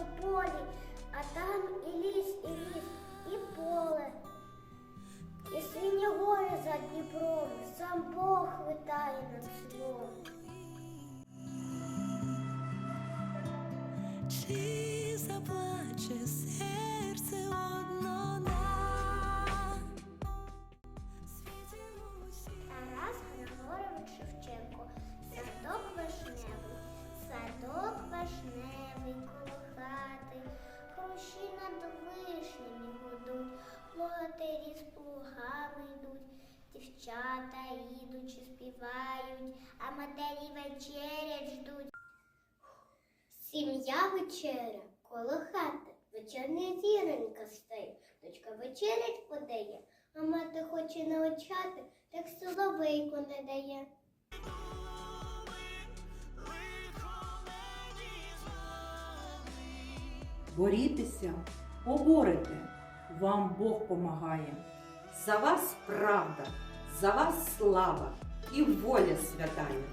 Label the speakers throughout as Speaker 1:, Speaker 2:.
Speaker 1: журоколисі полі, а там і ліс, і ліс, і поле. І сині гори за Дніпром, сам Бог витає над селом.
Speaker 2: Чи заплаче серце одно
Speaker 1: плотарі з плугами йдуть, дівчата ідучи співають, а матері вечерять ждуть. Сім'я вечеря коло хати, вечерня зіронька стає, дочка вечерять подає, а мати хоче навчати, так соловейку не дає.
Speaker 3: Борітеся, поборете, вам Бог помагає. За вас правда, за вас слава і воля святая.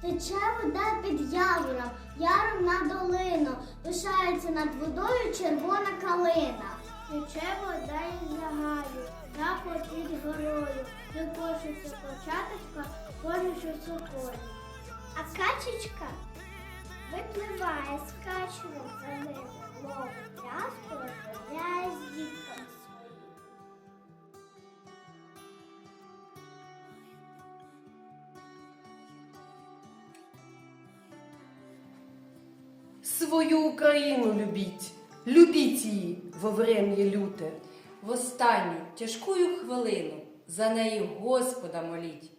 Speaker 1: Тече вода під явором, яром на долину, пишається над водою червона калина. Тече вода із загаю, запад під горою, викошується початочка, кожучи соколі. А качечка з качевим за ними, ловить.
Speaker 4: Свою Україну любіть, любіть її во врем'я люте.
Speaker 5: В останню тяжкую хвилину за неї Господа моліть.